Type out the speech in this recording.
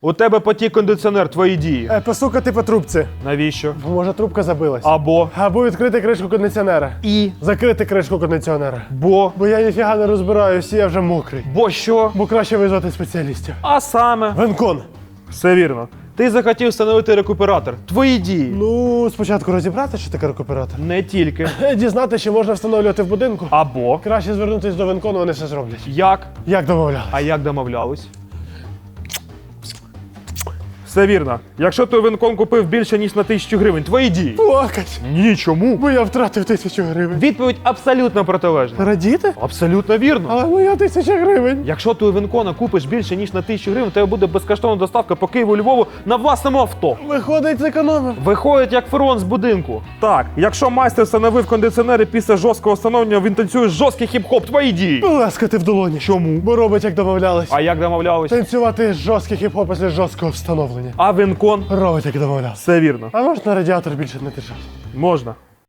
У тебе потік кондиціонер, твої дії. Е, Посукати по трубці. Навіщо? Бо може трубка забилась. Або. Або відкрити кришку кондиціонера. І. Закрити кришку кондиціонера. Бо. Бо я ніфіга не розбираюся, я вже мокрий. Бо що? Бо краще визвати спеціалістів. А саме. Венкон. Все вірно. Ти захотів встановити рекуператор. Твої дії. Ну, спочатку розібрати, що таке рекуператор. Не тільки. Е, Дізнати, чи можна встановлювати в будинку. Або. Краще звернутися до Венкону, вони все зроблять. Як? Як домовляли? А як домовлялись? Все вірно. Якщо той винкон купив більше, ніж на тисячу гривень, твої дії. Плакать. Ні, чому? Бо я втратив тисячу гривень. Відповідь абсолютно протилежна. Радіти? Абсолютно вірно. Але моя тисяча гривень. Якщо ти у Вінкона купиш більше, ніж на тисячу гривень, тебе буде безкоштовна доставка по Києву Львову на власному авто. Виходить, зекономив. Виходить як ферон з будинку. Так, якщо майстер встановив кондиціонери після жорсткого встановлення, він танцює жорсткий хіп-хоп, твої дії. Плескати в долоні. Чому? Бо робить, як домовлялись. А як домовлялись? Танцювати жорсткий хіп-хоп після жорсткого встановлення. А Вінкон? Робить, як домовлявся. Все вірно. А можна радіатор більше не держати? Можна.